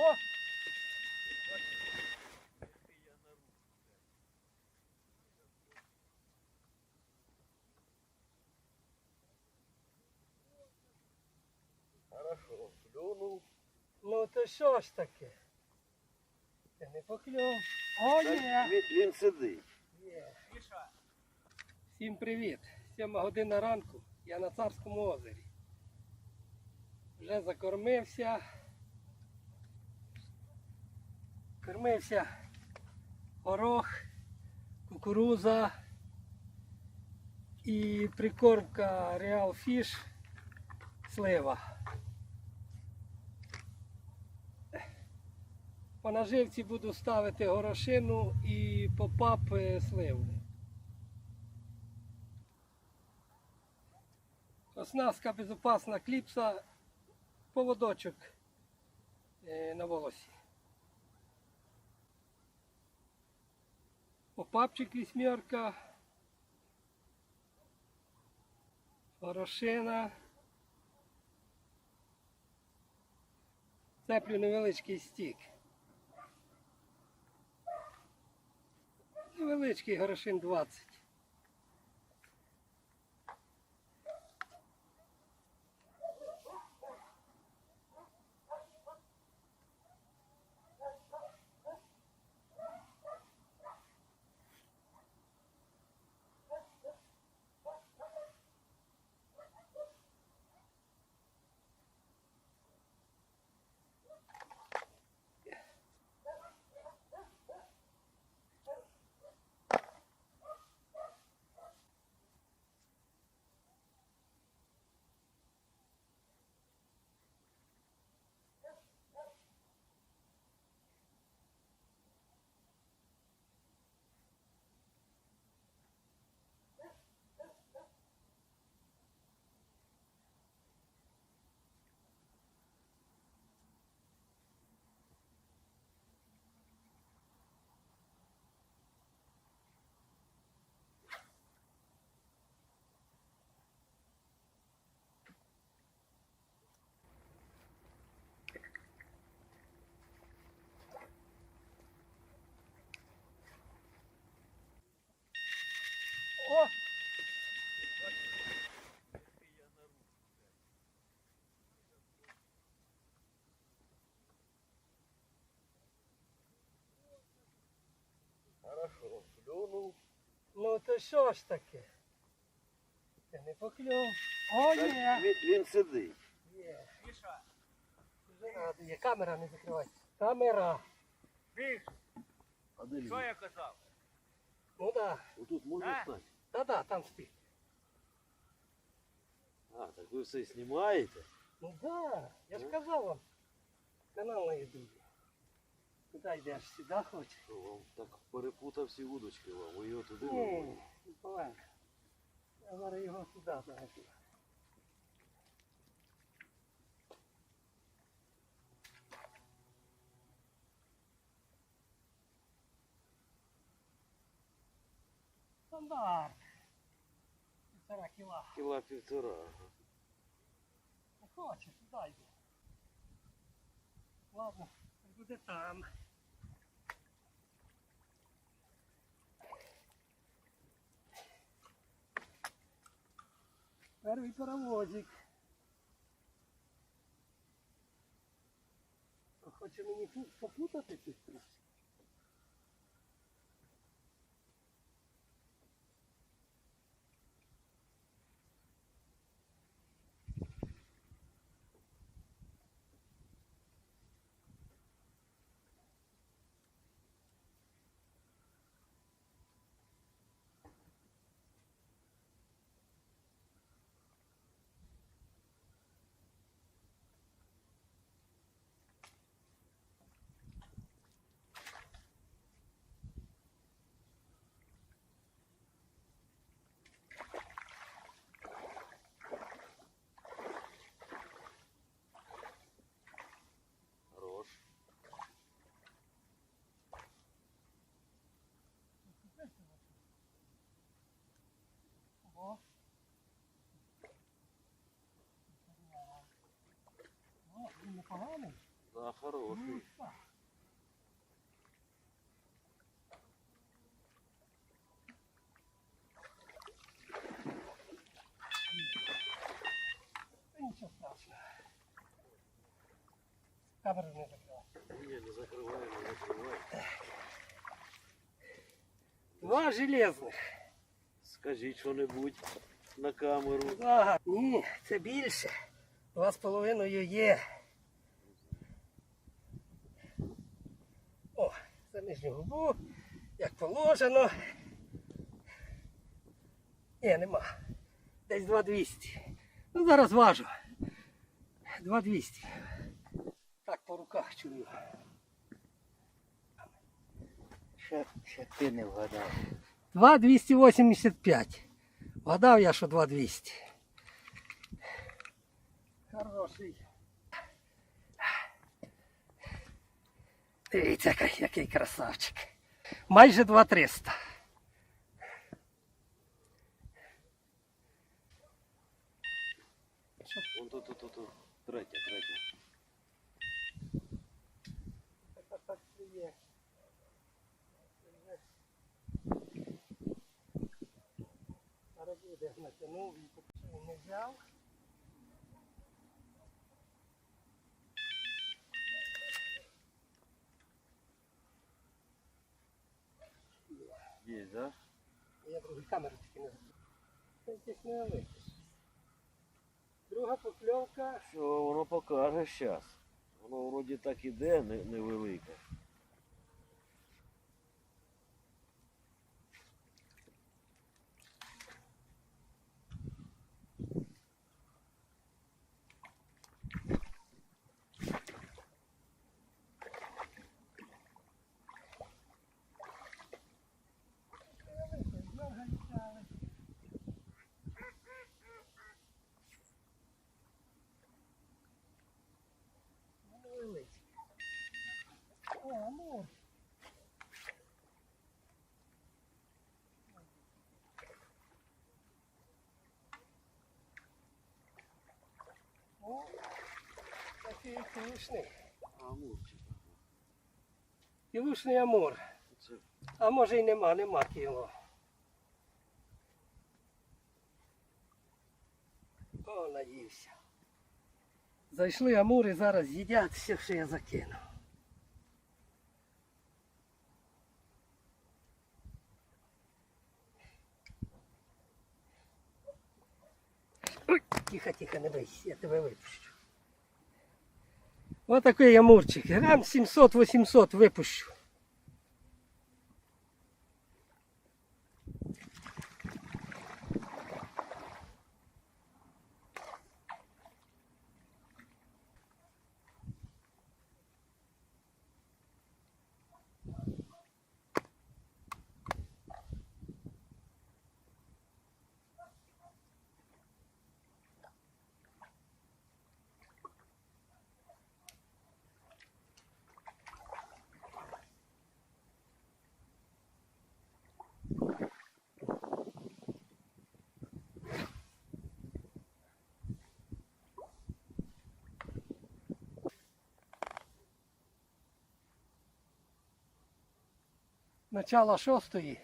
О! Хорошо, плюнув. Ну то що ж таке? Це не покльов. О, є! Він, він сидить. Є. Всім привіт! Сьома година ранку. Я на царському озері. Вже закормився. Кормився горох, кукуруза і прикормка Real Fish слива. По наживці буду ставити горошину і попап сливу. Оснастка безопасна кліпса, поводочок е, на волосі. Попапчик вісьмерка, горошина. Цеплю невеличкий стік. Невеличкий горошин 20. Хорошо, плюнув. Ну то що ж таке? Це не покльов. О, є! Він, він сидить. Є. Вже радує. Камера не закривайся. Камера. А де що я казав? Ну да. Отут можна А? стати? Да-да, там спить. А, так ви все знімаєте? Ну да, я ж казав вам. Канал на ютубі. Куди йдеш? Сюди? Що вам так перепутав всі удочки вам, ви його туди Ні, вивели. не повинен. Я зараз його сюди заведу. Стандарт. Півтора кіла. Кіла півтора. ага. Не хоче, йде. Ладно, буде там. Перший паровозик. Хоче мені пу- попутати тут трошки. Хорош. О. О, непоганий. Да, хороший. Та Нічого страшного. Камеру не закривай. Ні, не закривай, не закривай. Два железних. Скажіть що-небудь на камеру. Ага. Ні, це більше. Два з половиною є. О, за нижню губу, як положено. Ні, нема. Десь 2200. Ну зараз важу. 2200. Так по руках чую. Ще, ще ти не вгадав. 2285. Вгадав я, що 2200. Хороший. Дивіться, який, який красавчик. Майже 2300. Вон тут, тут, тут, тут. Третя, третя. Зараз буде натягнув і не взяв. Є, да? Я другу камеру тільки не забув. Не випиш. Друга покльовка. Що воно покаже зараз. Воно вроді так іде, не- невелике. Невеличкий. О, ну. О, такий. Амурчик. Кілушний амур. А може й нема, нема кіло. О, наївся. Зайшли амури, зараз їдять все, що я закинув. Тихо, тихо, не бойся, я тебе випущу. Ось такий ямурчик. Грам 700-800 випущу. Начало шостої.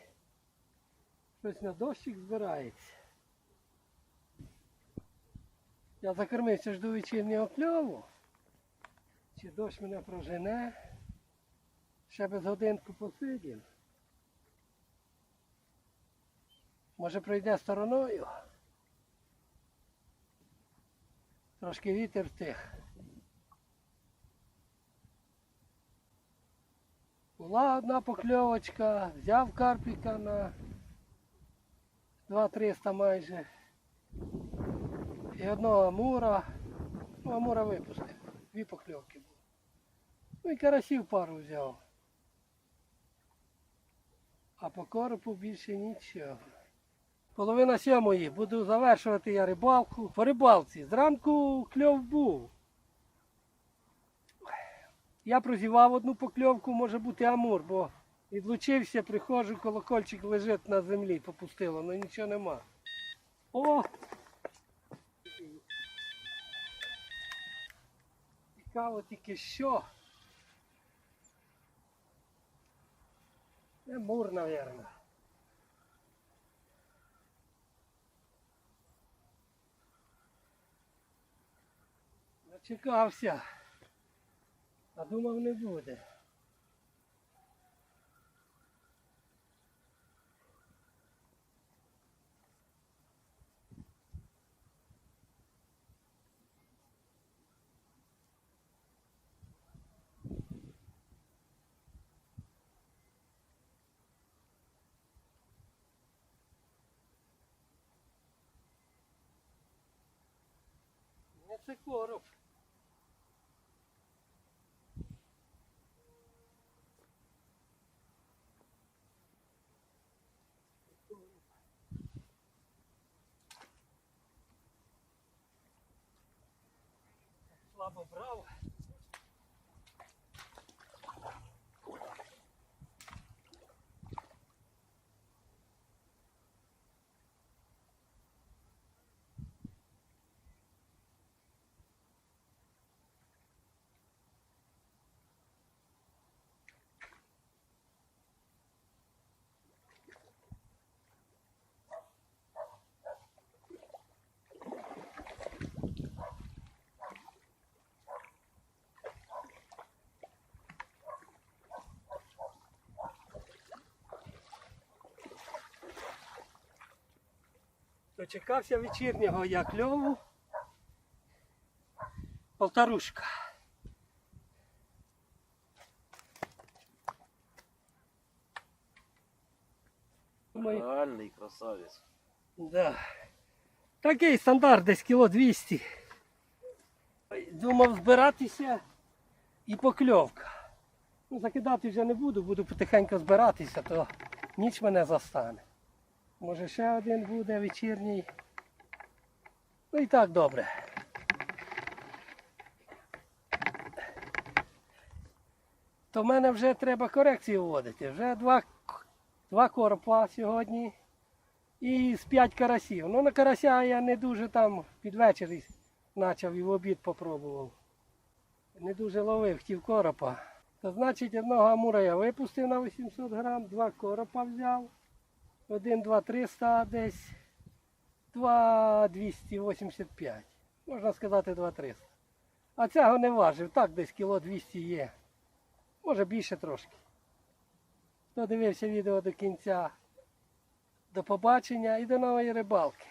Щось на дощик збирається. Я закормився жду вечірнього кльову. Чи дощ мене прожене. Ще без годинку посидів. Може пройде стороною. Трошки вітер втих. Була одна покльовочка, взяв карпіка на 2-300 майже. І одного амура. Ну, амура випустив. Дві покльовки було. Ну і карасів пару взяв. А по коропу більше нічого. Половина сьомої. Буду завершувати я рибалку. По рибалці. Зранку кльов був. Я прозівав одну покльовку, може бути амур, бо відлучився, приходжу, колокольчик лежить на землі, попустило, але нічого нема. О! Цікаво тільки що. Це мур, мабуть. Зачекався. А думав не буде. Не це короб. Lava Brau Дочекався вечірнього я кльову. Полторушка. Реальний красавець. Да. Такий стандарт десь кіло 200. Думав збиратися і покльовка. Ну, закидати вже не буду, буду потихеньку збиратися, то ніч мене застане. Може ще один буде вечірній. Ну і так добре. То в мене вже треба корекцію вводити. Вже два, два коропа сьогодні і з 5 карасів. Ну на карася я не дуже там під вечір почав і в обід попробував. Не дуже ловив, хотів коропа. То значить одного амура я випустив на 800 грам, два коропа взяв. Один, два, 300 десь. 2 285. Можна сказати, 2 300. А цього не важив. Так десь кіло 200 є. Може більше трошки. Хто дивився відео до кінця, до побачення і до нової рибалки.